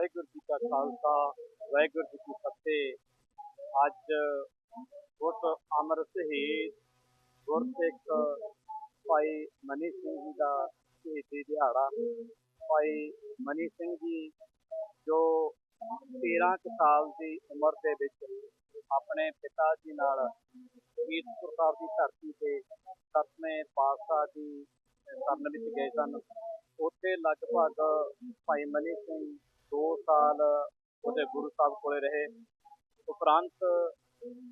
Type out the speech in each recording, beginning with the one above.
ਵਾਹਿਗੁਰੂ ਜੀ ਕਾ ਖਾਲਸਾ, ਵਾਹਿਗੁਰੂ ਜੀ ਕੀ ਫਤਿਹ। ਅੱਜ ਉਸ ਅਮਰ ਸ਼ਹੀਦ ਗੁਰਸਿੱਖ ਭਾਈ ਮਨੀ ਸਿੰਘ ਜੀ ਦਾ ਸ਼ਹੀਦੀ ਦਿਹਾੜਾ। ਭਾਈ ਮਨੀ ਸਿੰਘ ਜੀ, ਜੋ 13 ਕੁ ਸਾਲ ਦੀ ਉਮਰ ਦੇ ਵਿੱਚ ਆਪਣੇ ਪਿਤਾ ਜੀ ਨਾਲ ਕੀਰਤਪੁਰ ਸਾਹਿਬ ਦੀ ਧਰਤੀ ਤੇ ਸਤਵੇਂ ਪਾਤਸ਼ਾਹ ਦੀ ਸ਼ਰਨ ਵਿੱਚ ਗਏ ਸਨ। ਉੱਥੇ ਲਗਭਗ ਭਾਈ ਮਨੀ ਸਿੰਘ 2 ਸਾਲ ਉਹਦੇ ਗੁਰੂ ਸਾਹਿਬ ਕੋਲੇ ਰਹੇ। ਉਪਰੰਤ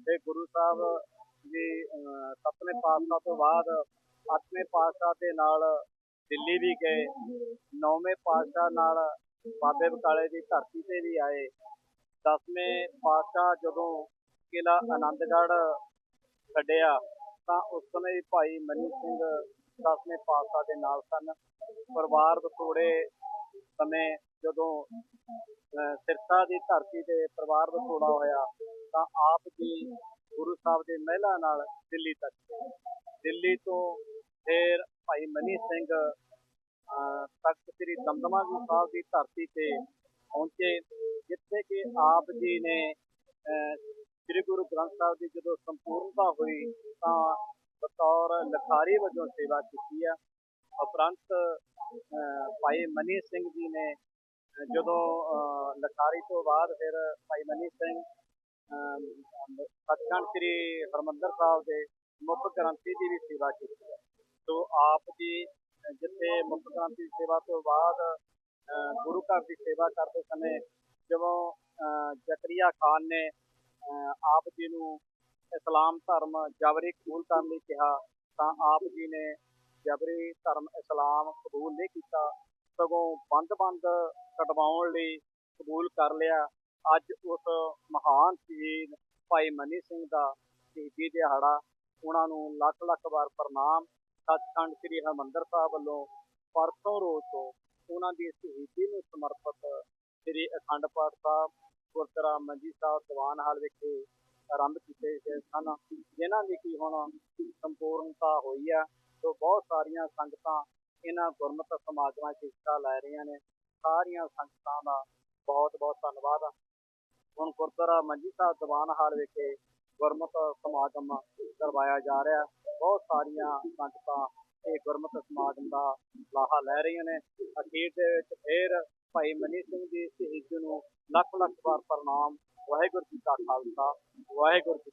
ਤੇ ਗੁਰੂ ਸਾਹਿਬ ਜੀ ਅਹ, ਸੱਤਵੇਂ ਪਾਤਸ਼ਾਹ ਤੋਂ ਬਾਅਦ ਅੱਠਵੇਂ ਪਾਤਸ਼ਾਹ ਦੇ ਨਾਲ ਦਿੱਲੀ ਵੀ ਗਏ। ਨੌਵੇਂ ਪਾਤਸ਼ਾਹ ਨਾਲ ਬਾਬੇ ਬਕਾਲੇ ਦੀ ਧਰਤੀ ਤੇ ਵੀ ਆਏ। ਦਸਵੇਂ ਪਾਤਸ਼ਾਹ ਜਦੋਂ ਕਿਲਾ ਆਨੰਦਗੜ੍ਹ ਛੱਡਿਆ ਤਾਂ ਉਸ ਸਮੇਂ ਵੀ ਭਾਈ ਮਨੀ ਸਿੰਘ ਦਸਵੇਂ ਪਾਤਸ਼ਾਹ ਦੇ ਨਾਲ ਸਨ। ਪਰਿਵਾਰ ਵਿਛੋੜੇ ਸਮੇਂ ਜਦੋਂ ਸਿਰਸਾ ਦੀ ਧਰਤੀ ਤੇ ਪਰਿਵਾਰ ਵਿਛੋੜਾ ਹੋਇਆ, ਤਾਂ ਆਪ ਜੀ ਗੁਰੂ ਸਾਹਿਬ ਦੇ ਮਹਿਲਾ ਨਾਲ ਦਿੱਲੀ ਤੱਕ ਗਏ। ਦਿੱਲੀ ਤੋਂ ਫਿਰ ਭਾਈ ਮਨੀ ਸਿੰਘ ਤਖਤ ਸ੍ਰੀ ਦਮਦਮਾ ਜੀ ਸਾਹਿਬ ਦੀ ਧਰਤੀ ਤੇ ਪਹੁੰਚੇ, ਜਿੱਥੇ ਕਿ ਆਪ ਜੀ ਨੇ, ਅਹ, ਸ੍ਰੀ ਗੁਰੂ ਗ੍ਰੰਥ ਸਾਹਿਬ ਦੀ ਜਦੋਂ ਸੰਪੂਰਨਤਾ ਹੋਈ, ਤਾਂ ਬਤੌਰ ਲਖਾਰੀ ਵਜੋਂ ਸੇਵਾ ਕੀਤੀ ਆ। ਉਪਰੰਤ, ਅਹ, ਭਾਈ ਮਨੀ ਸਿੰਘ ਜੀ ਨੇ ਜਦੋਂ ਲਖਾਰੀ ਤੋਂ ਬਾਅਦ ਫਿਰ ਭਾਈ ਮਨੀ ਸਿੰਘ ਅਹ ਸ੍ਰੀ ਹਰਮੰਦਰ ਸਾਹਿਬ ਦੇ ਮੁੱਖ ਗ੍ਰੰਥੀ ਦੀ ਵੀ ਸੇਵਾ ਕੀਤੀ ਹੈ। ਸੋ ਆਪ ਜੀ ਜਿੱਥੇ ਮੁੱਖ ਗ੍ਰੰਥੀ ਦੀ ਸੇਵਾ ਤੋਂ ਬਾਅਦ ਗੁਰੂ ਘਰ ਦੀ ਸੇਵਾ ਕਰਦੇ ਸਮੇਂ ਜਦੋਂ, ਅਹ, ਜ਼ਕਰੀਆ ਖਾਨ ਨੇ ਆਪ ਜੀ ਨੂੰ ਇਸਲਾਮ ਧਰਮ ਜਬਰੀ ਕਬੂਲ ਕਰਨ ਲਈ ਕਿਹਾ, ਤਾਂ ਆਪ ਜੀ ਨੇ ਜਬਰੀ ਧਰਮ ਇਸਲਾਮ ਕਬੂਲ ਨਹੀਂ ਕੀਤਾ। ਸਗੋਂ ਬੰਦ-ਬੰਦ ਕਟਵਾਉਣ ਲਈ ਕਬੂਲ ਕਰ ਲਿਆ। ਅੱਜ ਉਸ ਮਹਾਨ ਸ਼ਹੀਦ ਭਾਈ ਮਨੀ ਸਿੰਘ ਦਾ ਸ਼ਹੀਦੀ ਦਿਹਾੜਾ, ਉਹਨਾਂ ਨੂੰ ਲੱਖ ਲੱਖ ਵਾਰ ਪ੍ਰਣਾਮ। ਸੱਚਖੰਡ ਸ੍ਰੀ ਹਰਿਮੰਦਰ ਸਾਹਿਬ ਵੱਲੋਂ ਪਰਸੋਂ ਰੋਜ਼ ਤੋਂ ਉਹਨਾਂ ਦੀ ਸ਼ਹੀਦੀ ਨੂੰ ਸਮਰਪਿਤ ਸ੍ਰੀ ਅਖੰਡ ਪਾਠ ਸਾਹਿਬ, ਗੁਰਦੁਆਰਾ ਮੰਜੀ ਸਾਹਿਬ, ਦੀਵਾਨ ਹਾਲ ਵਿਖੇ ਆਰੰਭ ਕੀਤੇ ਗਏ ਸਨ, ਜਿਨ੍ਹਾਂ ਦੀ ਕੀ ਹੁਣ ਸੰਪੂਰਨਤਾ ਹੋਈ ਆ। ਸੋ ਬਹੁਤ ਸਾਰੀਆਂ ਸੰਗਤਾਂ ਇਹਨਾਂ ਗੁਰਮਤਿ ਸਮਾਗਮਾਂ 'ਚ ਹਿੱਸਾ ਲੈ ਰਹੀਆਂ ਨੇ। ਸਾਰੀਆਂ ਸੰਗਤਾਂ ਦਾ ਬਹੁਤ ਬਹੁਤ ਧੰਨਵਾਦ ਹੁਣ ਗੁਰਦੁਆਰਾ ਮੰਜੀ ਸਾਹਿਬ ਦੀਵਾਨ ਹਾਲ ਵਿਖੇ ਗੁਰਮਤਿ ਸਮਾਗਮ ਕਰਵਾਇਆ ਜਾ ਰਿਹਾ। ਬਹੁਤ ਸਾਰੀਆਂ ਸੰਗਤਾਂ ਇਹ ਗੁਰਮਤਿ ਸਮਾਗਮ ਦਾ ਲਾਹਾ ਲੈ ਰਹੀਆਂ ਨੇ। ਅਖੀਰ ਦੇ ਵਿੱਚ ਫੇਰ ਭਾਈ ਮਨੀ ਸਿੰਘ ਦੀ ਸ਼ਹੀਦੀ ਨੂੰ ਲੱਖ ਲੱਖ ਵਾਰ ਪ੍ਰਣਾਮ। ਵਾਹਿਗੁਰੂ ਜੀ ਕਾ ਖਾਲਸਾ, ਵਾਹਿਗੁਰੂ ਜੀ